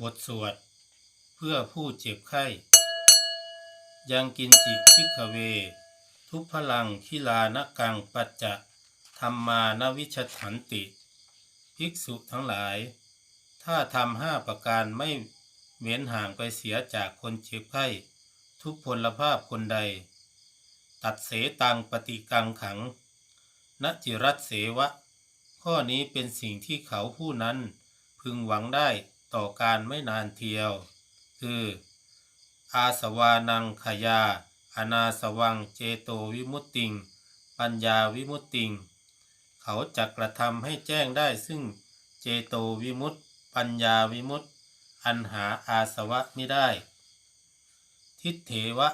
บทสวด เพื่อผู้เจ็บไข้ ยังกินจิพิกเว ทุพพลังคิลานกังปัจจะธรรมานวิชฉันติ ภิกษุทั้งหลาย ถ้าทำห้าประการไม่เว้นห่างไปเสียจากคนเจ็บไข้ ทุพพลภาพคนใด ตัดเสตังปฏิกังขังนจิรัตเสวะ ข้อนี้เป็นสิ่งที่เขาผู้นั้นพึงหวังได้ ต่อการไม่นานเทียว คือ อาสวานังขยา อนาสวังเจโตวิมุตติง ปัญญาวิมุตติง เขาจะกระทำให้แจ้งได้ซึ่งเจโตวิมุตติ ปัญญาวิมุตติ อันหาอาสวะไม่ได้ ทิฏเถวะ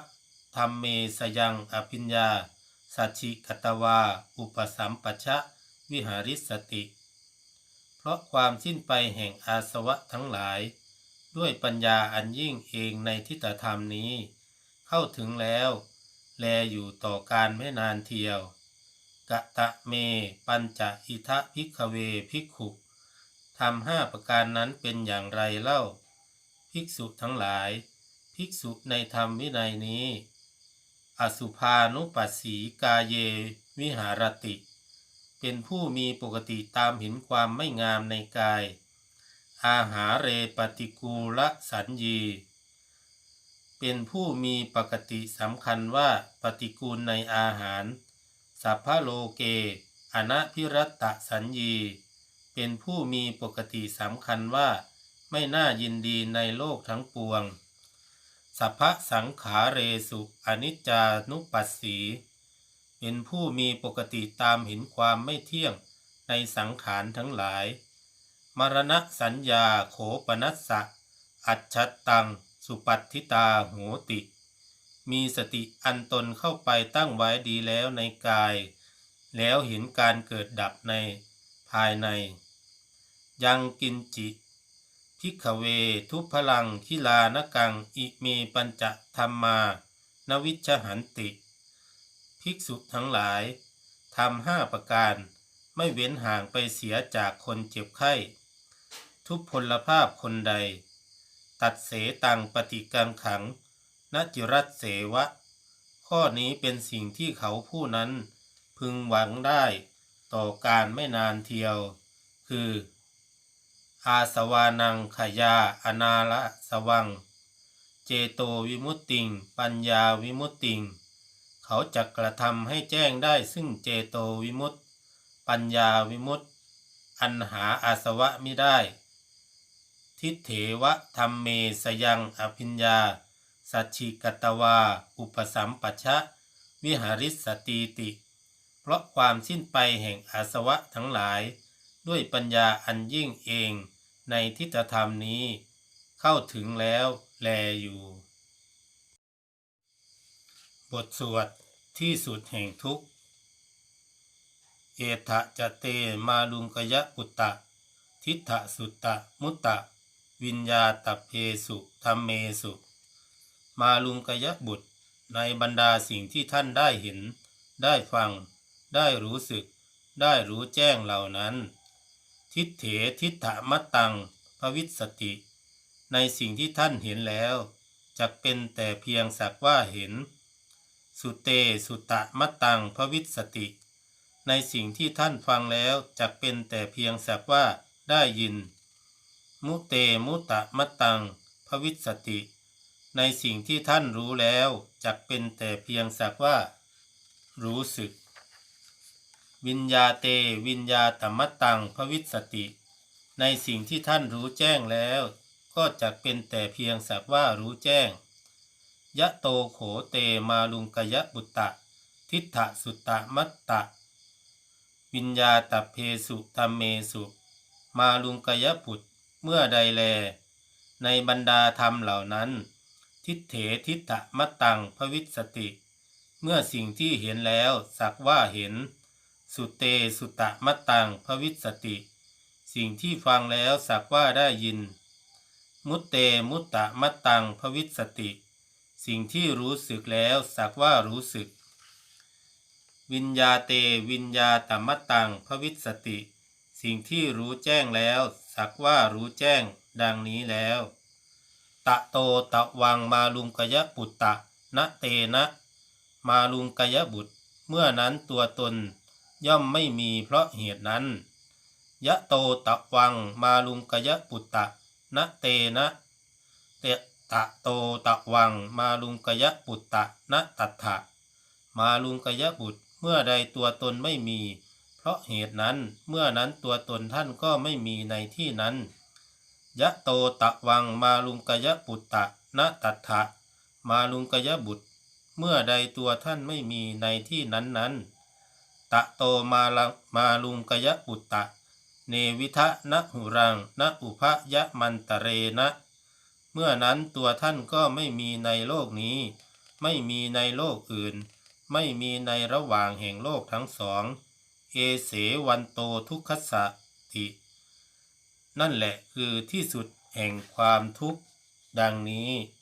ธรรมเมสยังอภิญญาสัจฉิกตวา อุปสัมปชะ วิหาริสติ เพราะความสิ้นไปแห่งอาสวะทั้งหลาย ด้วยปัญญาอันยิ่งเองในทิฏฐธรรมนี้ เข้าถึงแล้ว แลอยู่ต่อการไม่นานเทียวกะตะเม ปัญจะอิทะพิกเวภิกขุทำห้าประการนั้นเป็นอย่างไรเล่า ภิกษุทั้งหลาย ภิกษุในธรรมวินัยนี้ อสุภานุปัสสีกาเย วิหารติ เป็นผู้มีปกติตามเห็นความไม่งามในกาย อาหาเรปฏิกูลสัญญี เป็นผู้มีปกติสำคัญว่าปฏิกูลในอาหาร สัพพะโลเก อนะพิรัตตสัญญี เป็นผู้มีปกติสำคัญว่าไม่น่ายินดีในโลกทั้งปวง สัพพสังขาเรสุอนิจจานุปัสสี เป็นผู้มีปกติตามเห็นความไม่เที่ยงในสังขารทั้งหลาย มรณะสัญญาโขปนัสสะ อัจฉัตัง สุปัตถิตาโหติ มีสติอันตนเข้าไปตั้งไว้ดีแล้วในกาย แล้วเห็นการเกิดดับในภายใน ยังกินจิพิกเวทุพพลังคิลานกัง อิเมปัญจธรรมานวิชหันติ ภิกษุทั้งหลายทำห้าประการไม่เว้นห่างไปเสียจากคนเจ็บไข้ ทุพพลภาพคนใด ตัดเสตังปฏิกังขังนจิรัตเสวะ ข้อนี้เป็นสิ่งที่เขาผู้นั้นพึงหวังได้ต่อการไม่นานเทียว คือ อาสวานังขยาอนาละสวัง เจโตวิมุตติง ปัญญาวิมุตติง เขาจะกระทำให้แจ้งได้ซึ่งเจโตวิมุตติปัญญาวิมุตติอันหาอาสวะไม่ได้ ทิเถวะธรรมเมสยังอภิญญา สัจฉิกตวา อุปสัมปชะ วิหาริสตีติ เพราะความสิ้นไปแห่งอาสวะทั้งหลาย ด้วยปัญญาอันยิ่งเองในทิฏฐธรรมนี้ เข้าถึงแล้วแลอยู่ บทสวด ที่สุดแห่งทุกข์ เอทะจะเตมาลุงกยะปุตตะ ทิฏฐสุตตะมุตตะ วิญญาตเพสุธรรมเมสุ มาลุงกยะบุตร ในบรรดาสิ่งที่ท่านได้เห็น ได้ฟัง ได้รู้สึก ได้รู้แจ้งเหล่านั้น ทิฏเถทิฏฐมัตตังภวิสติ ในสิ่งที่ท่านเห็นแล้วจะเป็นแต่เพียงสักว่าเห็น สุเตสุตะมัตตังภวิสติ ในสิ่งที่ท่านฟังแล้วจะเป็นแต่เพียงสักว่าได้ยิน มุเตมุตะมัตตังภวิสติ ในสิ่งที่ท่านรู้แล้วจะเป็นแต่เพียงสักว่า รู้สึก วิญญาเตวิญญาตมัตตังภวิสติ ในสิ่งที่ท่านรู้แจ้งแล้ว ก็จะเป็นแต่เพียงสักว่ารู้แจ้ง ยะโตโขเตมาลุงกยะบุตตะ ทิฏฐสุตตะมัตตะ วิญญาตเพสุธรรมเมสุ มาลุงกยะบุตเมื่อใดแล ในบรรดาธรรมเหล่านั้น ทิฏเถทิฏฐมัตตังภวิสติ เมื่อสิ่งที่เห็นแล้วสักว่าเห็น สุเตสุตะมัตตังภวิสติ สิ่งที่ฟังแล้วสักว่าได้ยิน มุตเตมุตตะมัตตังภวิสติ สิ่งที่รู้สึกแล้วสักว่ารู้สึก วิญญาเตวิญญาตมตตังภวิสติ สิ่งที่รู้แจ้งแล้วสัสักว่ารู้แจ้งดังนี้แล้ว ตะโตตะวังมาลุงกยะปุตตะนะเตนะ มาลุงกยะบุตร เมื่อนั้นตัวตนย่อมไม่มีเพราะเหตุนั้น ยะโตตะวังมาลุงกยะปุตตะนะเตนะเต ตะโตตะวัง มาลุงกยะปุตตะนะตัทธะมาลุงกยะบุตรเมื่อใดตัวตนไม่มี เพราะเหตุนั้นเมื่อนั้นตัวตนท่านก็ไม่มีในที่นั้น ยะโตตะวังมาลุงกยะปุตตะนะตัทธะมาลุงกยะบุตร เมื่อใดตัวท่านไม่มีในที่นั้นนั้น ตะโตมาลังมาลุงกยะปุตตะ เนวิทะนะหุรังนะอุพยะมันตะเรนะ เมื่อนั้นตัวท่านก็ไม่มีในโลกนี้ ไม่มีในโลกอื่น ไม่มีในระหว่างแห่งโลกทั้งสอง เอเสวันโตทุกขสะติ นั่นแหละคือที่สุดแห่งความทุกข์ ดังนี้